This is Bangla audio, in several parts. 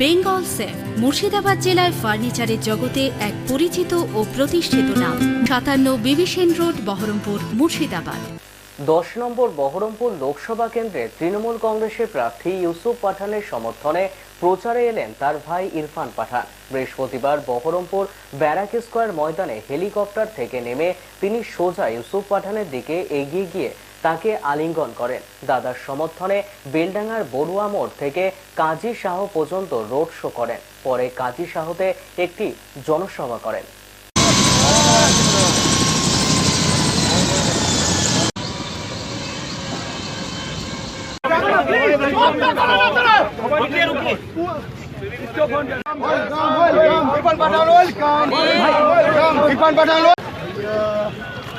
বেঙ্গল সেফ, মুর্শিদাবাদ জেলায় ফার্নিচারের জগতে এক পরিচিত ও প্রতিষ্ঠিত নাম। সাতান্ন বিবিসেন রোড, বহরমপুর, মুর্শিদাবাদ। দশ নম্বর বহরমপুর লোকসভা কেন্দ্রে তৃণমূল কংগ্রেসের প্রার্থী ইউসুফ পাঠানের সমর্থনে প্রচারে এলেন তার ভাই ইরফান পাঠান। বৃহস্পতিবার বহরমপুর ব্যারাক স্কোয়ার ময়দানে হেলিকপ্টার থেকে নেমে তিনি সোজা ইউসুফ পাঠানের দিকে এগিয়ে গিয়ে তাকে আলিঙ্গন করেন। দাদার সমর্থনে বেলডাঙ্গার বড়ুয়া মোড় থেকে কাজী শাহ পর্যন্ত রোড শো করেন। পরে কাজী শাহতে একটি জনসভা করেন। ইরফান পাঠান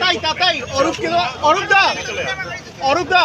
তাই তাই অরূপ কে অরূপ দা অরূপ দা